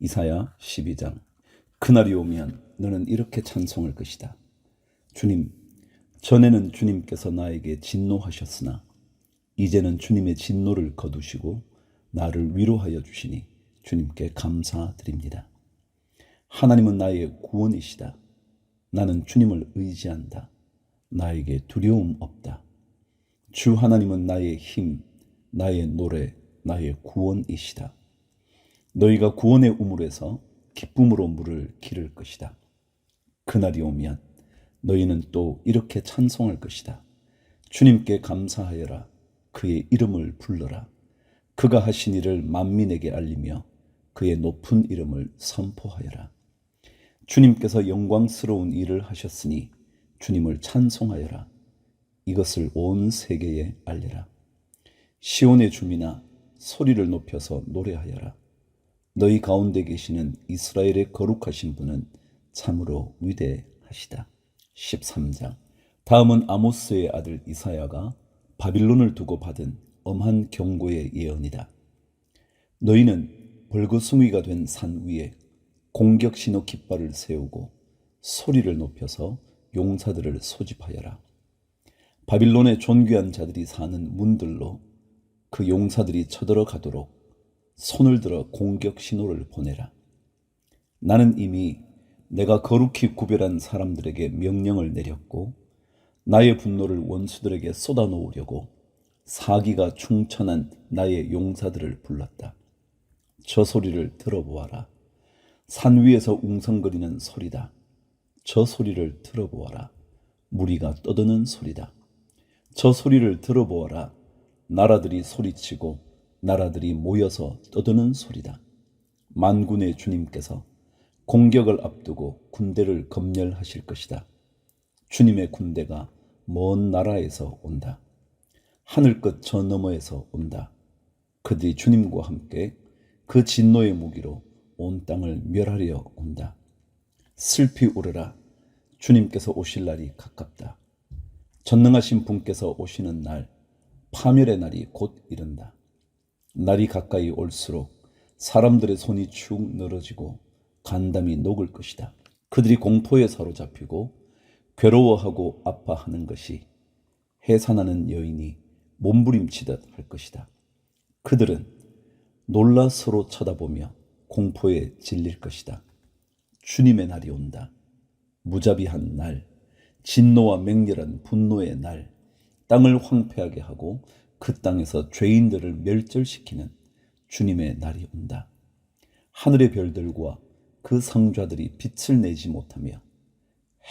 이사야 12장 그날이 오면 너는 이렇게 찬송할 것이다. 주님, 전에는 주님께서 나에게 진노하셨으나 이제는 주님의 진노를 거두시고 나를 위로하여 주시니 주님께 감사드립니다. 하나님은 나의 구원이시다. 나는 주님을 의지한다. 나에게 두려움 없다. 주 하나님은 나의 힘, 나의 노래, 나의 구원이시다. 너희가 구원의 우물에서 기쁨으로 물을 기를 것이다. 그날이 오면 너희는 또 이렇게 찬송할 것이다. 주님께 감사하여라. 그의 이름을 불러라. 그가 하신 일을 만민에게 알리며 그의 높은 이름을 선포하여라. 주님께서 영광스러운 일을 하셨으니 주님을 찬송하여라. 이것을 온 세계에 알려라. 시온의 주민아 소리를 높여서 노래하여라. 너희 가운데 계시는 이스라엘의 거룩하신 분은 참으로 위대하시다. 13장 다음은 아모스의 아들 이사야가 바빌론을 두고 받은 엄한 경고의 예언이다. 너희는 벌거숭이가 된 산 위에 공격 신호 깃발을 세우고 소리를 높여서 용사들을 소집하여라. 바빌론의 존귀한 자들이 사는 문들로 그 용사들이 쳐들어가도록 손을 들어 공격 신호를 보내라. 나는 이미 내가 거룩히 구별한 사람들에게 명령을 내렸고 나의 분노를 원수들에게 쏟아놓으려고 사기가 충천한 나의 용사들을 불렀다. 저 소리를 들어보아라. 산 위에서 웅성거리는 소리다. 저 소리를 들어보아라. 무리가 떠드는 소리다. 저 소리를 들어보아라. 나라들이 소리치고 나라들이 모여서 떠드는 소리다. 만군의 주님께서 공격을 앞두고 군대를 검열하실 것이다. 주님의 군대가 먼 나라에서 온다. 하늘 끝 저 너머에서 온다. 그들이 주님과 함께 그 진노의 무기로 온 땅을 멸하려 온다. 슬피 울어라. 주님께서 오실 날이 가깝다. 전능하신 분께서 오시는 날, 파멸의 날이 곧 이른다. 날이 가까이 올수록 사람들의 손이 축 늘어지고 간담이 녹을 것이다. 그들이 공포에 사로잡히고 괴로워하고 아파하는 것이 해산하는 여인이 몸부림치듯 할 것이다. 그들은 놀라 서로 쳐다보며 공포에 질릴 것이다. 주님의 날이 온다. 무자비한 날, 진노와 맹렬한 분노의 날, 땅을 황폐하게 하고 그 땅에서 죄인들을 멸절시키는 주님의 날이 온다. 하늘의 별들과 그 성좌들이 빛을 내지 못하며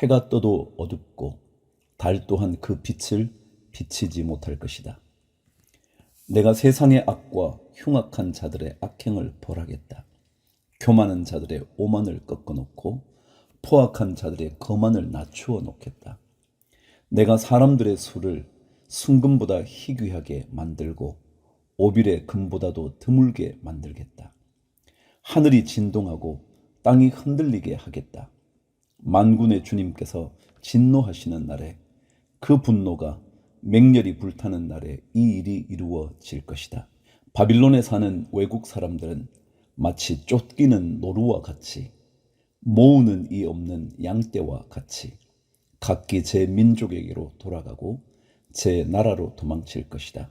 해가 떠도 어둡고 달 또한 그 빛을 비치지 못할 것이다. 내가 세상의 악과 흉악한 자들의 악행을 벌하겠다. 교만한 자들의 오만을 꺾어놓고 포악한 자들의 거만을 낮추어 놓겠다. 내가 사람들의 수를 순금보다 희귀하게 만들고 오빌의 금보다도 드물게 만들겠다. 하늘이 진동하고 땅이 흔들리게 하겠다. 만군의 주님께서 진노하시는 날에 그 분노가 맹렬히 불타는 날에 이 일이 이루어질 것이다. 바빌론에 사는 외국 사람들은 마치 쫓기는 노루와 같이 모으는 이 없는 양떼와 같이 각기 제 민족에게로 돌아가고 제 나라로 도망칠 것이다.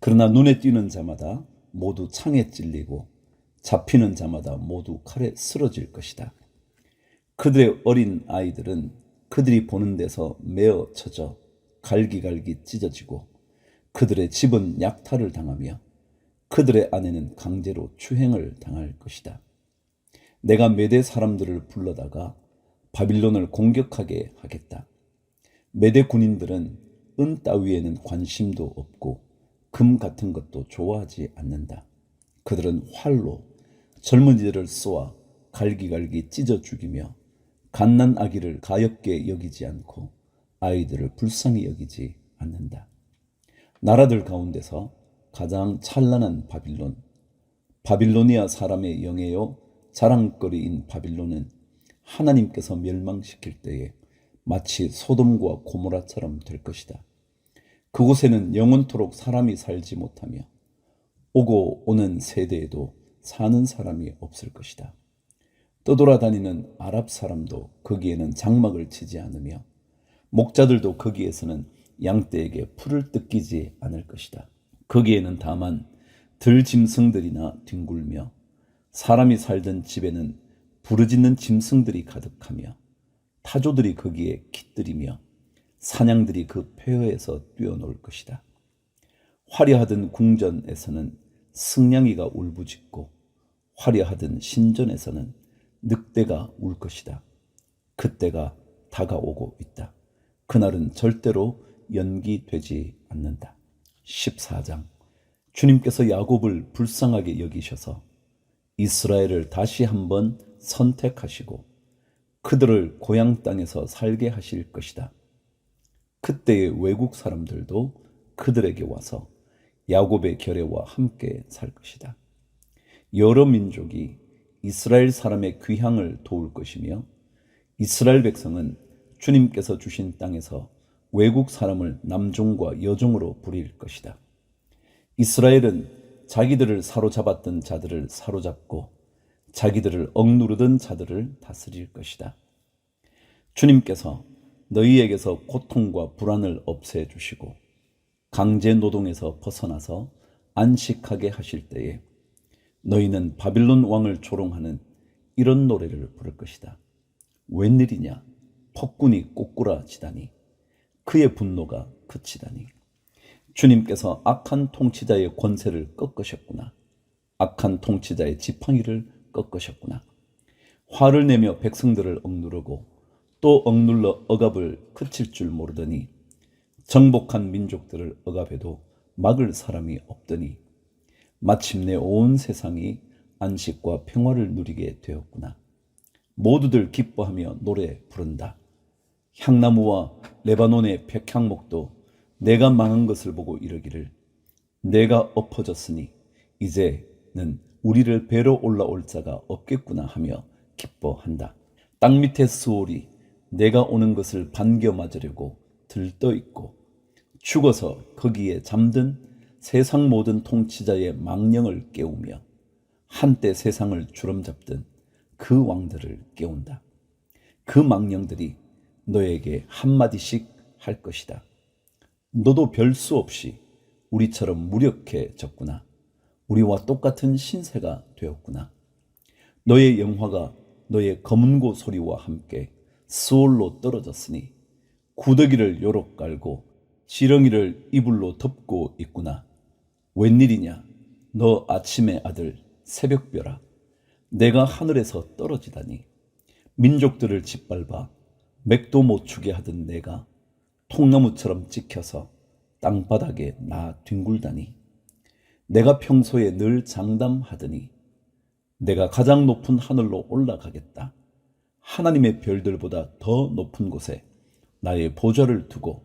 그러나 눈에 띄는 자마다 모두 창에 찔리고 잡히는 자마다 모두 칼에 쓰러질 것이다. 그들의 어린 아이들은 그들이 보는 데서 메어 쳐져 갈기갈기 찢어지고 그들의 집은 약탈을 당하며 그들의 아내는 강제로 추행을 당할 것이다. 내가 메대 사람들을 불러다가 바빌론을 공격하게 하겠다. 메대 군인들은 은 따위에는 관심도 없고 금 같은 것도 좋아하지 않는다. 그들은 활로 젊은이들을 쏘아 갈기갈기 찢어 죽이며 갓난 아기를 가엽게 여기지 않고 아이들을 불쌍히 여기지 않는다. 나라들 가운데서 가장 찬란한 바빌론, 바빌로니아 사람의 영예요 자랑거리인 바빌론은 하나님께서 멸망시킬 때에 마치 소돔과 고모라처럼 될 것이다. 그곳에는 영원토록 사람이 살지 못하며 오고 오는 세대에도 사는 사람이 없을 것이다. 떠돌아다니는 아랍 사람도 거기에는 장막을 치지 않으며 목자들도 거기에서는 양떼에게 풀을 뜯기지 않을 것이다. 거기에는 다만 들짐승들이나 뒹굴며 사람이 살던 집에는 부르짖는 짐승들이 가득하며 타조들이 거기에 깃들이며 사냥들이 그 폐허에서 뛰어놀 것이다. 화려하던 궁전에서는 승냥이가 울부짖고 화려하던 신전에서는 늑대가 울 것이다. 그때가 다가오고 있다. 그날은 절대로 연기되지 않는다. 14장 주님께서 야곱을 불쌍하게 여기셔서 이스라엘을 다시 한번 선택하시고 그들을 고향 땅에서 살게 하실 것이다. 그때의 외국 사람들도 그들에게 와서 야곱의 결례와 함께 살 것이다. 여러 민족이 이스라엘 사람의 귀향을 도울 것이며 이스라엘 백성은 주님께서 주신 땅에서 외국 사람을 남종과 여종으로 부릴 것이다. 이스라엘은 자기들을 사로잡았던 자들을 사로잡고 자기들을 억누르던 자들을 다스릴 것이다. 주님께서 너희에게서 고통과 불안을 없애 주시고 강제 노동에서 벗어나서 안식하게 하실 때에 너희는 바빌론 왕을 조롱하는 이런 노래를 부를 것이다. 웬일이냐? 폭군이 꼬꾸라지다니 그의 분노가 그치다니 주님께서 악한 통치자의 권세를 꺾으셨구나. 악한 통치자의 지팡이를 꺾으셨구나. 화를 내며 백성들을 억누르고 또 억눌러 억압을 그칠 줄 모르더니 정복한 민족들을 억압해도 막을 사람이 없더니 마침내 온 세상이 안식과 평화를 누리게 되었구나. 모두들 기뻐하며 노래 부른다. 향나무와 레바논의 백향목도 내가 망한 것을 보고 이르기를 내가 엎어졌으니 이제는 우리를 배로 올라올 자가 없겠구나 하며 기뻐한다. 땅 밑의 수월이 내가 오는 것을 반겨 맞으려고 들떠 있고 죽어서 거기에 잠든 세상 모든 통치자의 망령을 깨우며 한때 세상을 주름잡던 그 왕들을 깨운다. 그 망령들이 너에게 한마디씩 할 것이다. 너도 별 수 없이 우리처럼 무력해졌구나. 우리와 똑같은 신세가 되었구나. 너의 영화가 너의 검은고 소리와 함께 스올로 떨어졌으니 구더기를 요렇 깔고 지렁이를 이불로 덮고 있구나. 웬일이냐? 너 아침의 아들 새벽별아. 내가 하늘에서 떨어지다니. 민족들을 짓밟아 맥도 못 추게 하던 내가 통나무처럼 찍혀서 땅바닥에 나 뒹굴다니. 내가 평소에 늘 장담하더니 내가 가장 높은 하늘로 올라가겠다. 하나님의 별들보다 더 높은 곳에 나의 보좌를 두고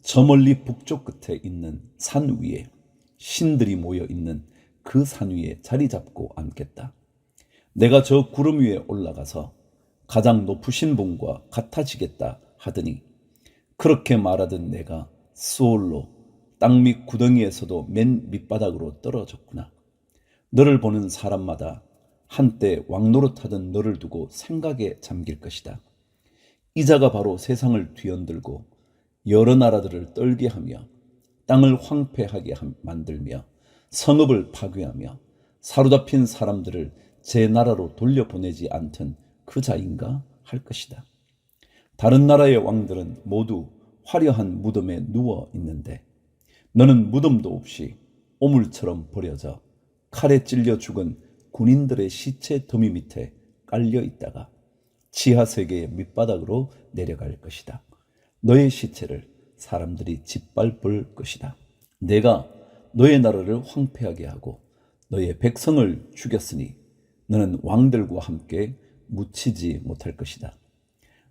저 멀리 북쪽 끝에 있는 산 위에 신들이 모여 있는 그 산 위에 자리 잡고 앉겠다. 내가 저 구름 위에 올라가서 가장 높으신 분과 같아지겠다 하더니 그렇게 말하던 내가 수올로 땅 밑 구덩이에서도 맨 밑바닥으로 떨어졌구나. 너를 보는 사람마다 한때 왕노릇하던 너를 두고 생각에 잠길 것이다. 이자가 바로 세상을 뒤흔들고 여러 나라들을 떨게 하며 땅을 황폐하게 만들며 성읍을 파괴하며 사로잡힌 사람들을 제 나라로 돌려보내지 않던 그 자인가 할 것이다. 다른 나라의 왕들은 모두 화려한 무덤에 누워 있는데 너는 무덤도 없이 오물처럼 버려져 칼에 찔려 죽은 군인들의 시체 더미 밑에 깔려 있다가 지하 세계의 밑바닥으로 내려갈 것이다. 너의 시체를 사람들이 짓밟을 것이다. 내가 너의 나라를 황폐하게 하고 너의 백성을 죽였으니 너는 왕들과 함께 묻히지 못할 것이다.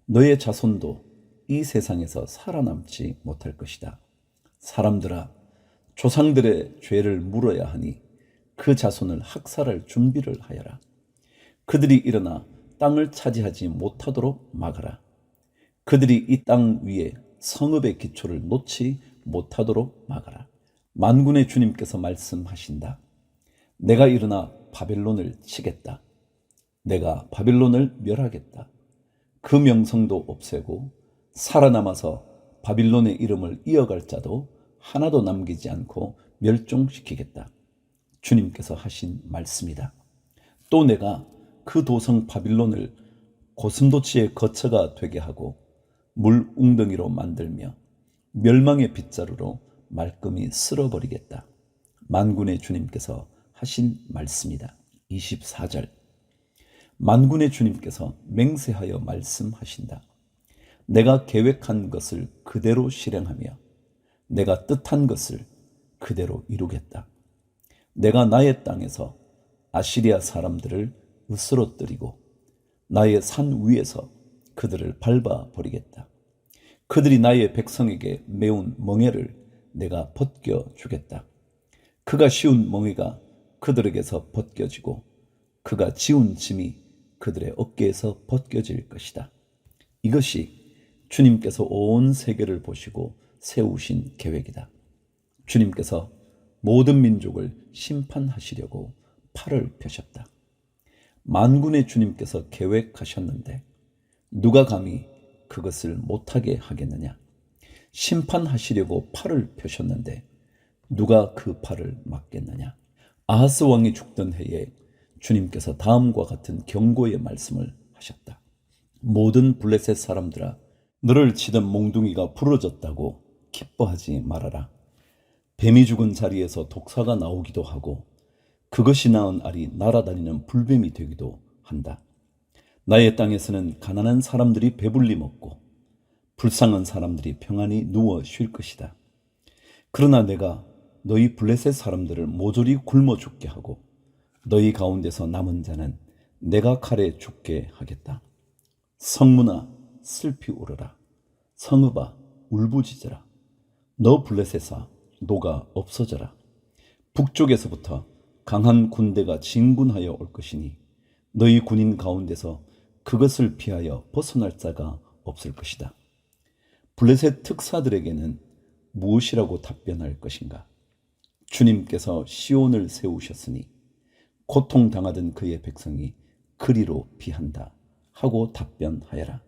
너의 자손도 이 세상에서 살아남지 못할 것이다. 사람들아, 조상들의 죄를 물어야 하니 그 자손을 학살할 준비를 하여라. 그들이 일어나 땅을 차지하지 못하도록 막아라. 그들이 이 땅 위에 성읍의 기초를 놓지 못하도록 막아라. 만군의 주님께서 말씀하신다. 내가 일어나 바벨론을 치겠다. 내가 바벨론을 멸하겠다. 그 명성도 없애고 살아남아서 바빌론의 이름을 이어갈 자도 하나도 남기지 않고 멸종시키겠다. 주님께서 하신 말씀이다. 또 내가 그 도성 바빌론을 고슴도치의 거처가 되게 하고 물 웅덩이로 만들며 멸망의 빗자루로 말끔히 쓸어버리겠다. 만군의 주님께서 하신 말씀이다. 24절. 만군의 주님께서 맹세하여 말씀하신다. 내가 계획한 것을 그대로 실행하며 내가 뜻한 것을 그대로 이루겠다. 내가 나의 땅에서 아시리아 사람들을 으스러뜨리고 나의 산 위에서 그들을 밟아 버리겠다. 그들이 나의 백성에게 매운 멍에를 내가 벗겨 주겠다. 그가 씌운 멍에가 그들에게서 벗겨지고 그가 지운 짐이 그들의 어깨에서 벗겨질 것이다. 이것이 주님께서 온 세계를 보시고 세우신 계획이다. 주님께서 모든 민족을 심판하시려고 팔을 펴셨다. 만군의 주님께서 계획하셨는데 누가 감히 그것을 못하게 하겠느냐? 심판하시려고 팔을 펴셨는데 누가 그 팔을 막겠느냐? 아하스 왕이 죽던 해에 주님께서 다음과 같은 경고의 말씀을 하셨다. 모든 블레셋 사람들아 너를 치던 몽둥이가 부러졌다고 기뻐하지 말아라. 뱀이 죽은 자리에서 독사가 나오기도 하고 그것이 낳은 알이 날아다니는 불뱀이 되기도 한다. 나의 땅에서는 가난한 사람들이 배불리 먹고 불쌍한 사람들이 평안히 누워 쉴 것이다. 그러나 내가 너희 블레셋 사람들을 모조리 굶어 죽게 하고 너희 가운데서 남은 자는 내가 칼에 죽게 하겠다. 성문아 슬피 울어라. 성읍아 울부짖어라. 너 블레셋아 노가 없어져라. 북쪽에서부터 강한 군대가 진군하여 올 것이니 너희 군인 가운데서 그것을 피하여 벗어날 자가 없을 것이다. 블레셋 특사들에게는 무엇이라고 답변할 것인가? 주님께서 시온을 세우셨으니 고통당하던 그의 백성이 그리로 피한다 하고 답변하여라.